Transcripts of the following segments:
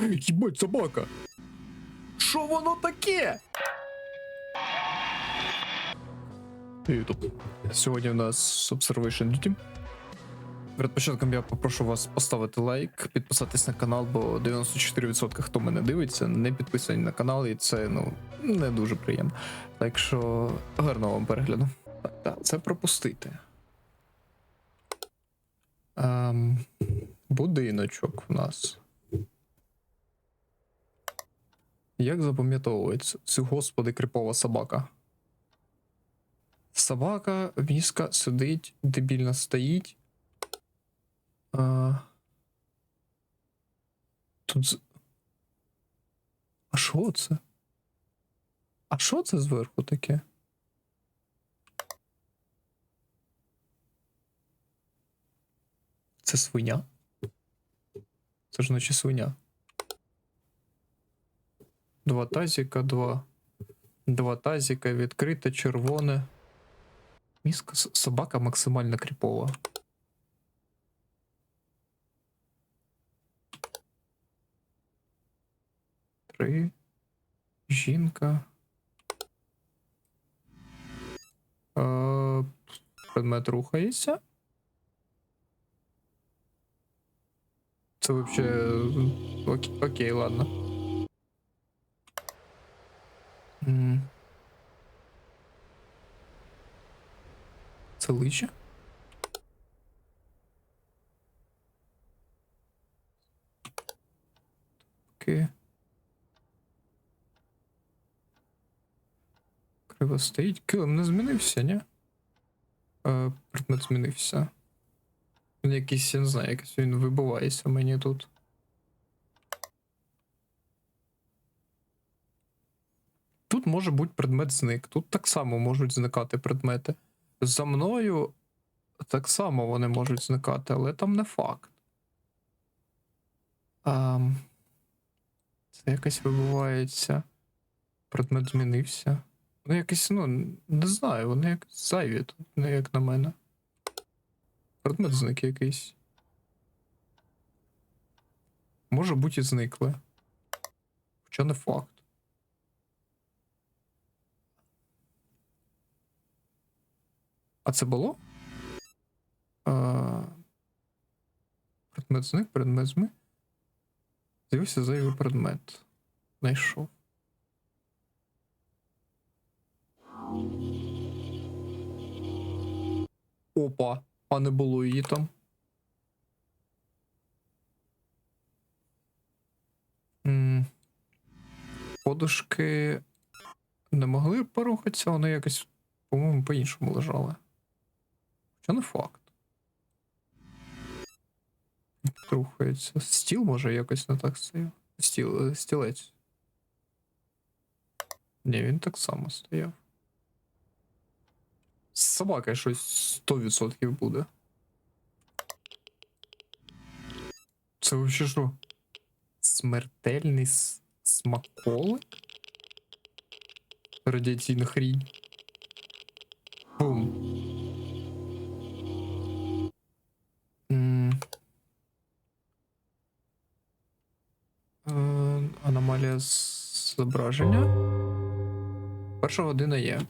Їбать, собака! Що воно таке? Ютуб. Сьогодні у нас Observation Duty. Перед початком я попрошу вас поставити лайк, підписатись на канал, бо 94% хто мене дивиться, не підписані на канал, і це ну не дуже приємно. Так що гарного вам перегляду. Так, так, це пропустити. Ем, будиночок в нас. Як запам'ятовується? Це господи крипова собака. Собака, віска сидить, дебільно стоїть. А... Тут. А що це? А що це зверху таке? Це свиня? Це ж наче свиня. Два тазіка, два. Два тазіка, відкрите, червоне. Міска собака максимально кріпова. Три. Жінка. Е, предмет рухається. Це вообще. Окей, окей ладно. Це лича? Окей. Криво стоїть. Килим не змінився, ні? Е, предмет змінився. Якийсь, я не знаю, якось він вибивається мені тут. Може бути предмет зник. Тут так само можуть зникати предмети. За мною так само вони можуть зникати, але там не факт. Ам... Це якось вибувається. Предмет змінився. Вони якось, ну, не знаю, вони якось зайві тут, не як на мене. Предмет зник якийсь. Може бути і зникли. Хоча не факт. А це було? А... Предмет зник, предмет зник. З'явився зайвий предмет. Знайшов. Опа, а не було її там. М, Подушки не могли порухатися, вони якось, по-моєму, по-іншому лежали. Хоча не факт. Рухається. Стіл може якось не так стояв. Стіл, стілець. Ні, він так само стояв. З собакою щось 100% буде. Це вообще що? Смертельний смаколик? Радіаційна хрінь. Бум. Зображення. Перша година є.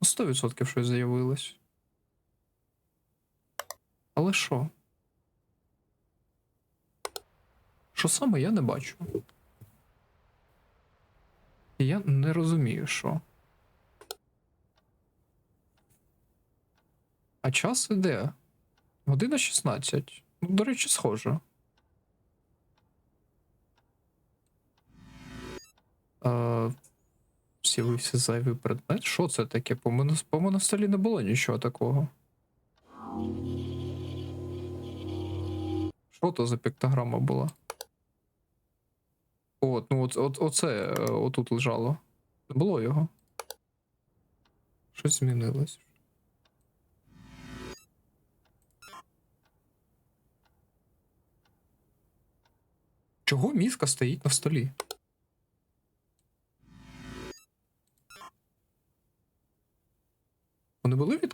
Ну, 100% щось заявилось. Але що? Що саме я не бачу? І я не розумію, що. А час іде. Година 16. Ну, до речі, схоже. З'явився зайвий предмет. Що це таке? По мене, по мене в столі не було нічого такого. Що то за піктограма була? От, ну от, от, оце е, отут лежало. Не було його. Щось змінилось. Чого мізка стоїть на столі?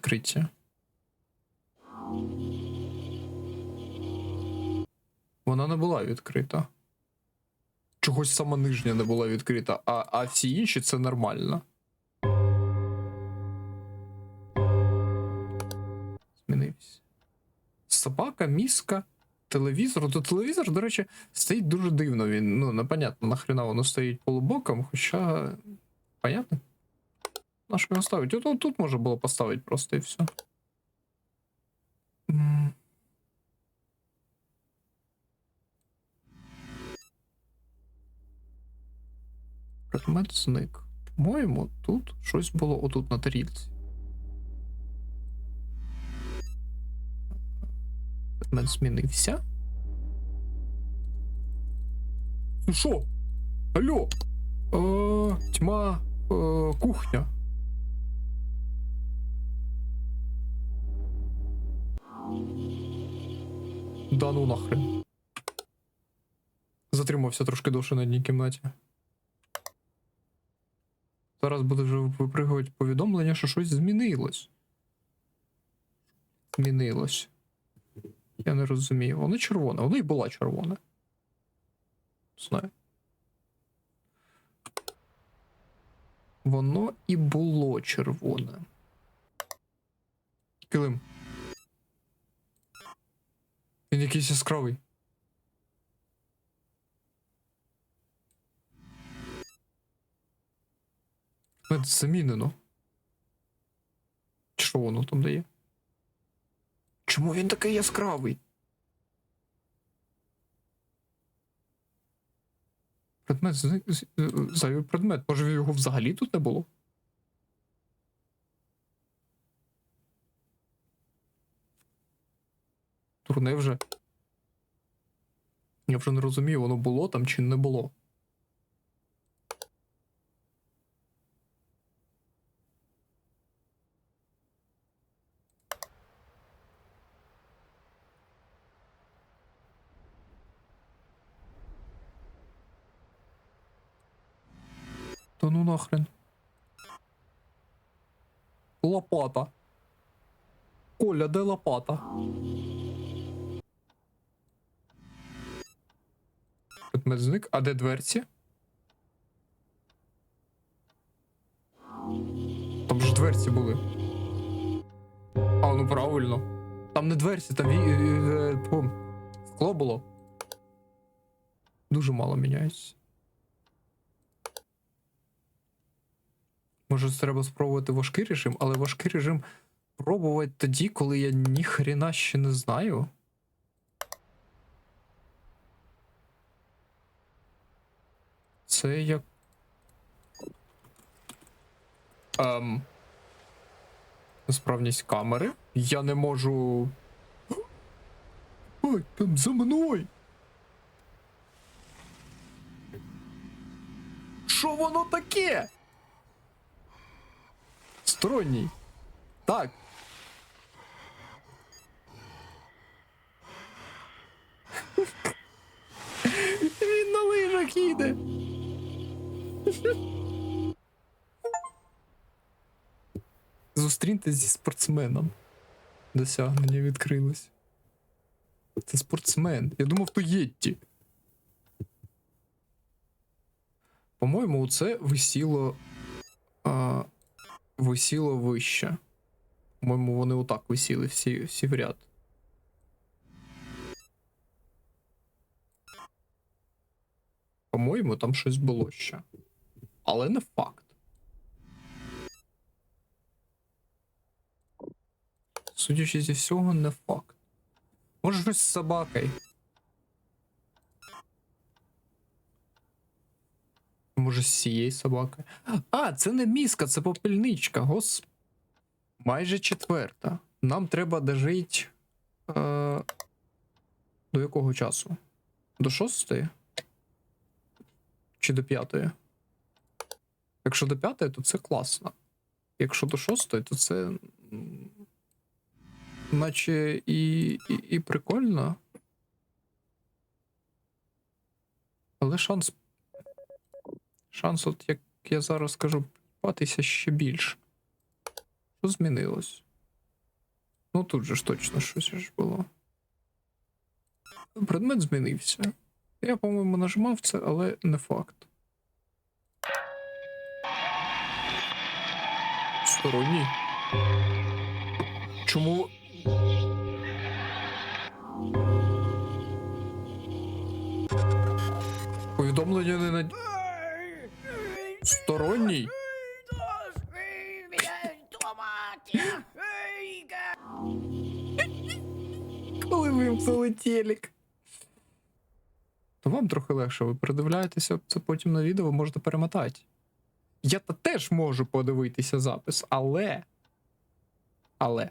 Відкриті? Вона не була відкрита. Чогось сама нижня не була відкрита, а, а всі інші це нормально. Змінився. Собака, міска, телевізор. То телевізор, до речі, стоїть дуже дивно. Він, ну, непонятно, нахрена воно стоїть полубоком, хоча. Понятно. На його ставить? От, от тут можна було поставити просто і все. Предмет зник. По-моєму, тут щось було отут на тарілці. Предмет змінився. Ну що? Алло? Е, тьма, е, кухня. Да ну нахрен. Затримався трошки довше на одній кімнаті. Зараз буде вже випригувати повідомлення, що щось змінилось. Змінилось. Я не розумію. Воно червоне, воно і була червона. Знаю. Воно і було червоне. Килим. Він якийсь яскравий. Це замінено. Чи Що воно там дає? Чому він такий яскравий? Предмет зник- зайвий предмет. Може його взагалі тут не було? Турне вже. Я вже не розумію, воно було там чи не було. Та ну нахрен. Лопата. Коля, де лопата? Предмет зник. А де дверці? Там ж дверці були. А, ну правильно. Там не дверці, там е, е, тьфу, скло було. Дуже мало міняється. Може, треба спробувати важкий режим, але важкий режим пробувати тоді, коли я ніхрена ще не знаю. Це як. Ем. Несправність камери. Я не можу. Ой, там за мною. Що воно таке? Сторонній. Так. Він на лижах їде. Зустріньтесь зі спортсменом. Досягнення відкрилось. Це спортсмен. Я думав, то Єтті. По-моєму, це висіло. А, висіло вище. По-моєму, вони отак висіли всі, всі в ряд. По-моєму, там щось було ще. Але не факт. Судячи зі всього, не факт. Може, щось з собакою. Може, з цією собакою. А, це не міска, це попільничка. Гос. Майже четверта. Нам треба дожити. Е... До якого часу? До шостої? Чи до п'ятої? Якщо до п'ятої, то це класно. Якщо до шостої, то це. Наче і, і, і прикольно. Але шанс. Шанс, от як я зараз скажу, патися ще більше. Що змінилось? Ну тут же ж точно щось ж було. Предмет змінився. Я, по-моєму, нажимав це, але не факт. Сторонній. Чому. Повідомлення не на. Сторонній. Коли вимкнули телек. То вам трохи легше, ви передивляєтеся це потім на відео, можете перемотати. Я та теж можу подивитися запис, але. Але.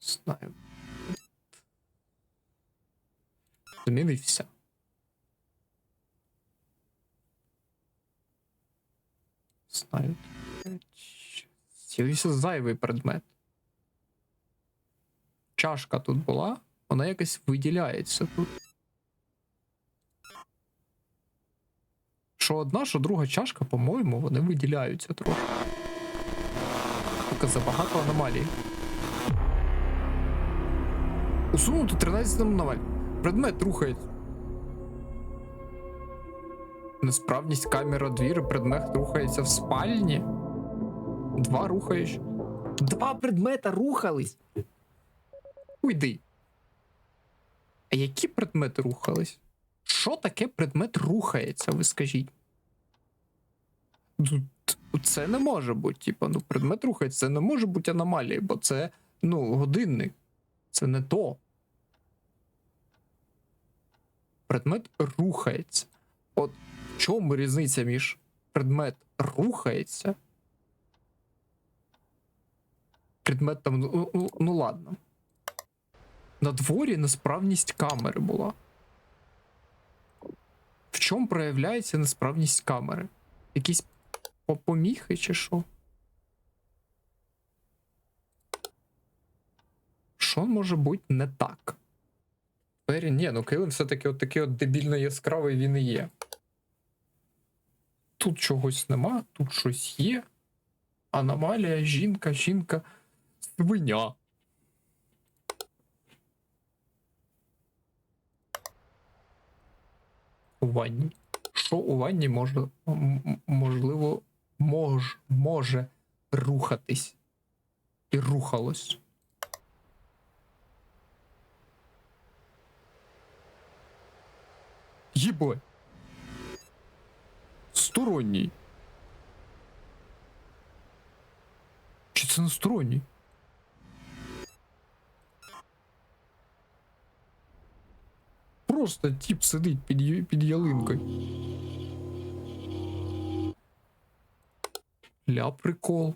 Знаю. Змінився. Знаю. З'явився зайвий предмет. Чашка тут була, вона якось виділяється тут. Що одна, що друга чашка, по-моєму, вони виділяються трохи. Тільки забагато аномалій. Усунуто 13 аномаль. Предмет рухається. Несправність камера двір, предмет рухається в спальні. Два рухаєш. Два предмета рухались. Уйди. А які предмети рухались? Що таке предмет рухається, ви скажіть? Ну, Це не може бути. Типа, ну, предмет рухається, це не може бути аномалією, бо це, ну, годинник. Це не то. Предмет рухається. От в чому різниця між предмет рухається? Предмет там, ну, ну, ну ладно. На дворі несправність камери була. В чому проявляється несправність камери? Якісь поміхи чи що? Що може бути не так? Двері, ні, ну Килим все-таки от такий от дебільно яскравий він і є. Тут чогось нема, тут щось є. Аномалія, жінка, жінка, свиня. У ванні. Що у ванні можливо, мож, може рухатись. І рухалось. Єбой. Сторонній. Чи це не сторонній? Просто тип сидить під, під ялинкою. Ля прикол.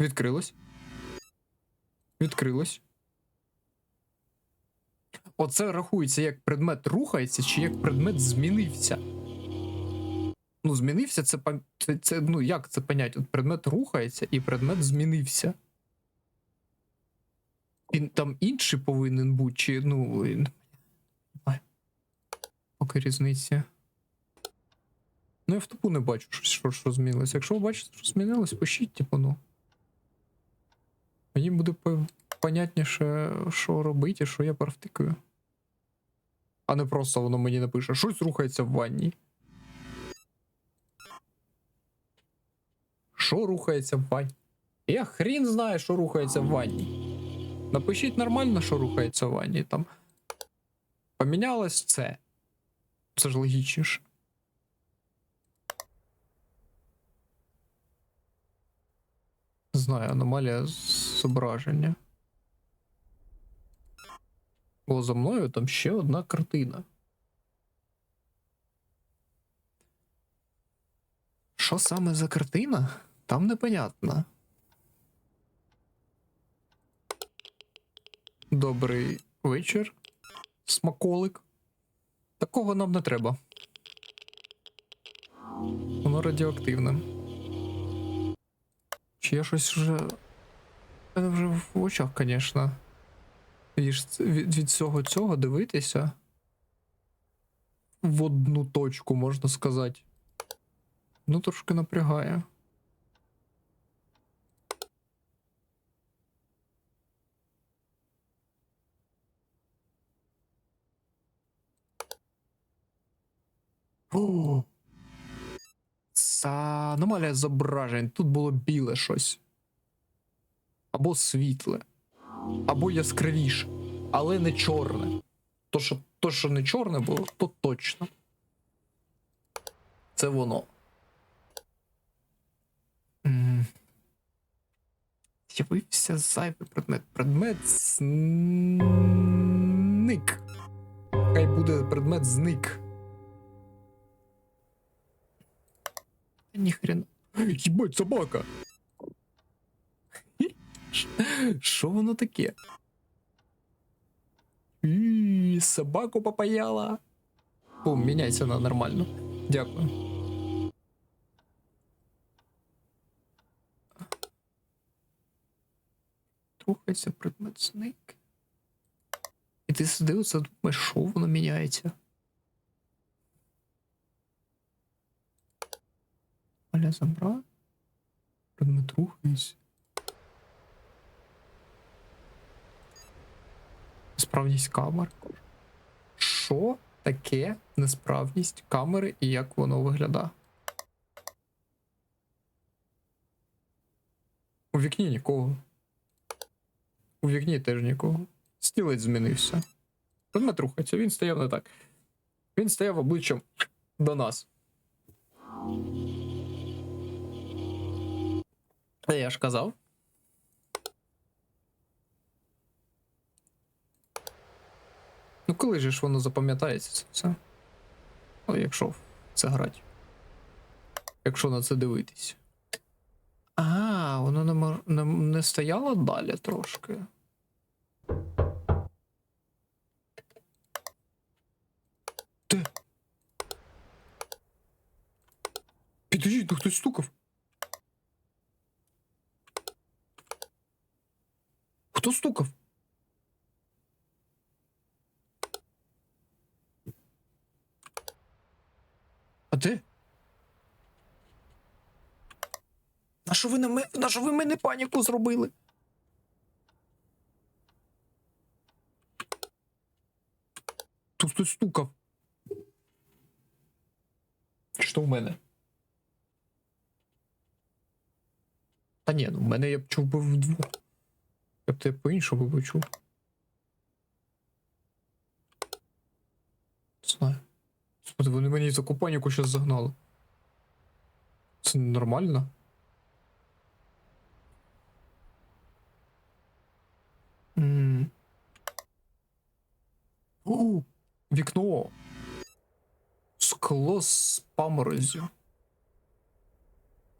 Відкрилось. Відкрилось. Оце рахується як предмет рухається, чи як предмет змінився. Ну, змінився це, це, це ну як це понять? От предмет рухається і предмет змінився. Він там інший повинен бути, чи ну. і- не знаю. Поки різниці. Ну, я в тупу не бачу, що, що, змінилось. Якщо ви бачите, що змінилось, пишіть, типу, ну. Мені буде понятніше, що робити, що я провтикаю. А не просто воно мені напише, щось рухається в ванні. Що рухається в ванні? Я хрін знає, що рухається в ванні. Напишіть нормально, що рухається в ванні. Там помінялось це. Це ж логічніше. Знаю, аномалія зображення. О, за мною там ще одна картина. Що саме за картина? Там непонятно. Добрий вечір. Смаколик. Такого нам не треба. Воно радіоактивне. Чи я щось вже. Це вже в очах, звісно. Від від цього цього дивитися. В одну точку, можна сказати. Ну, трошки напрягає. О! Це аномалія зображень. Тут було біле щось. Або світле, або яскравіше, але не чорне. То, що, то, що не чорне було, то точно. Це воно. З'явився зайвий предмет. Предмет зник. Хай буде предмет зник. Та Ніхрена. Їбать, собака. Що воно таке? І, собаку попаяла. Бум, міняйся на нормально. Дякую. Рухається предмет зник. І ти сидив це думаєш, що воно міняється? Аля забрав. Предмет рухається. Несправність камер. Що таке несправність камери і як воно виглядає? У вікні нікого. У вікні теж нікого. Стілець змінився. Предмет рухається, він стояв не так. Він стояв обличчям до нас. Я ж казав. Ну, коли же ж воно запам'ятається це все? Ну, якщо це грати. Якщо на це дивитись. А, воно не, мор- не, не стояло далі трошки. Де? Підождіть, ну хтось стукав. Хто стукав? А де? На що ви на мене, на що ви мене паніку зробили? Тут хтось стукав. Що в мене? Та ні, ну в мене я б чув би вдвох. Я по-іншому би чув. Не знаю. Вони мені таку паніку щас загнали. Це нормально? У, вікно. Скло з паморозю.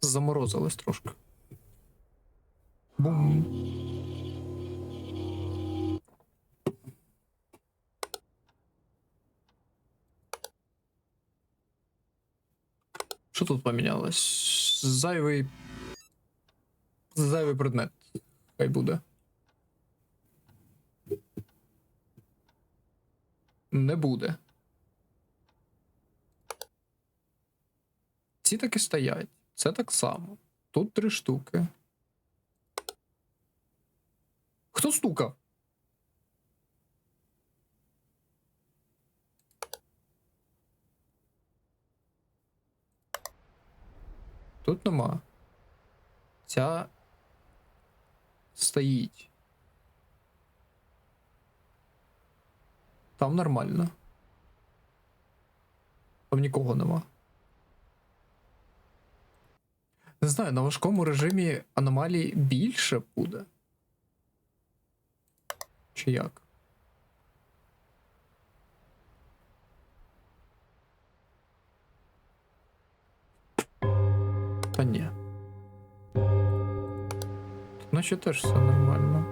Заморозилось трошки. Бум. Що тут помінялось? Зайвий. Зайвий предмет. Хай буде. Не буде. Ці так і стоять. Це так само. Тут три штуки. Хто стукав? Тут нема. Ця стоїть. Там нормально. Там нікого нема. Не знаю, на важкому режимі аномалій більше буде. Чи як? Та ні. Наче теж все нормально.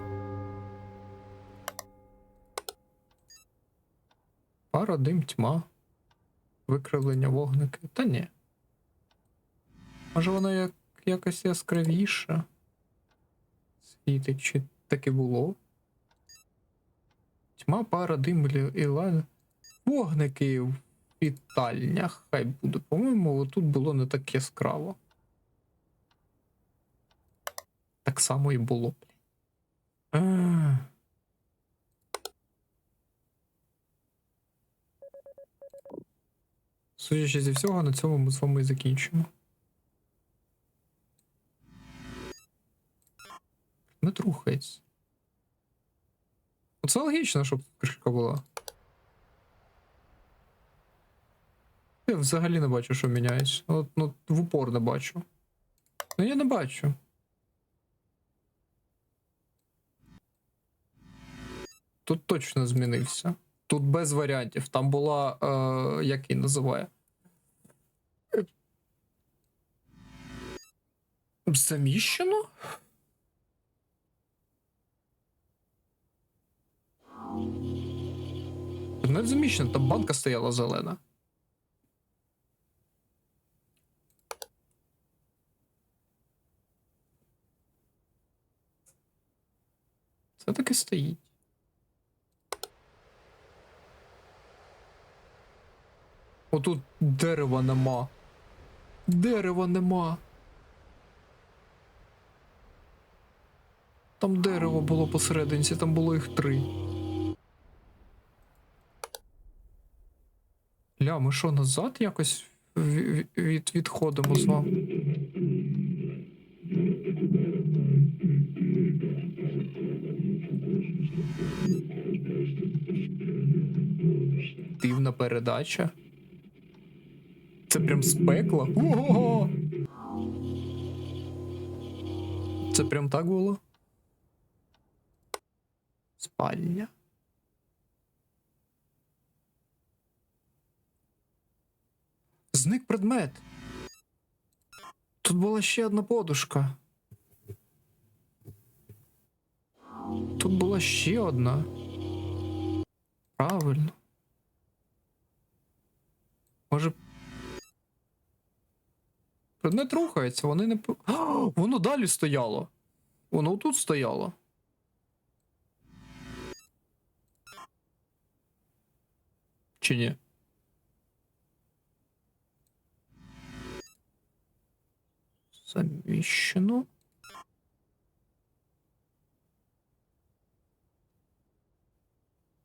Пара, дим, тьма. Викривлення вогники. Та ні. Може воно як, якось яскравіше. Світить, чи таке було? Тьма, пара, дим і- лазер. Вогники в вітальнях. Хай буде. По-моєму, тут було не так яскраво. Так само і було. А. Судячи зі всього, на цьому ми з вами і закінчимо. Не рухається. Оце логічно, щоб кришка була. Я взагалі не бачу, що міняється. От, ну, в упор не бачу. Ну я не бачу. Тут точно змінився. Тут без варіантів. Там була. Е, як її називає? Заміщено? Не заміщено, там банка стояла зелена. Це таки стоїть. Отут дерева нема. Дерева нема. Там дерево було посерединці, там було їх три. Ля, ми що, назад якось ві- ві- від, відходимо з вами? Дивна передача. Це прям з пекла. Ого! Це прям так було? Спальня. Зник предмет. Тут була ще одна подушка. Тут була ще одна. Правильно. Може. Предмет рухається, вони не. А, воно далі стояло. Воно тут стояло. Чи ні? Заміщено.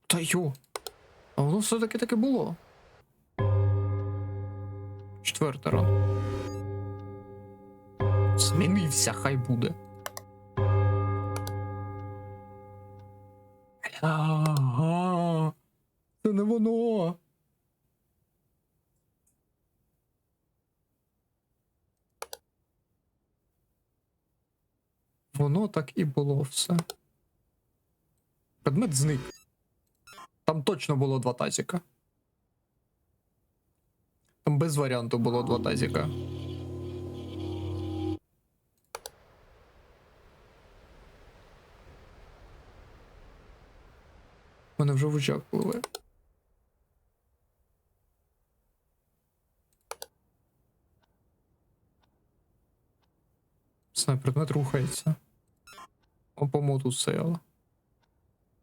Та йо. А воно все-таки таке було. Четверта ран. Змінився, хай буде. Ага. Це не воно. Воно так і було все. Предмет зник. Там точно було два тазіка. Там без варіанту було два тазіка. Мене вже в очах пливе. Знаю, предмет рухається. О, по тут стояло.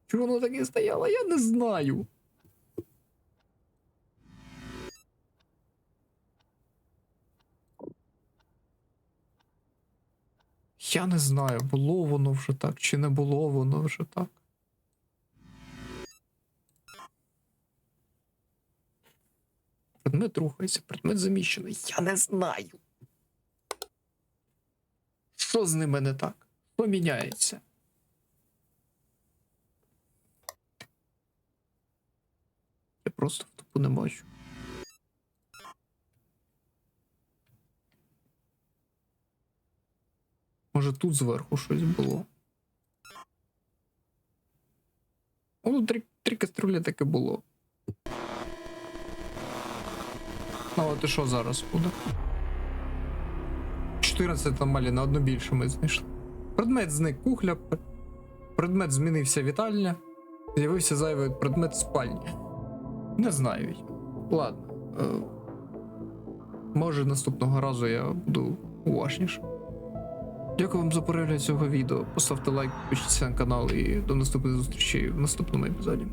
Чого воно таке стояло? Я не знаю. Я не знаю, було воно вже так, чи не було воно вже так. Предмет рухається, предмет заміщений. Я не знаю. Що з ними не так? Що міняється? Я просто в тупу не бачу. Може тут зверху щось було. Тут три, три каструлі таке було. І що зараз буде? 14 аномалій на одну більше ми знайшли. Предмет зник кухля. Предмет змінився вітальня. З'явився зайвий предмет спальні. Не знаю. Ладно. Е, може наступного разу я буду уважніше. Дякую вам за перегляд цього відео. Поставте лайк, підпишіться на канал і до наступних зустрічей в наступному епізоді.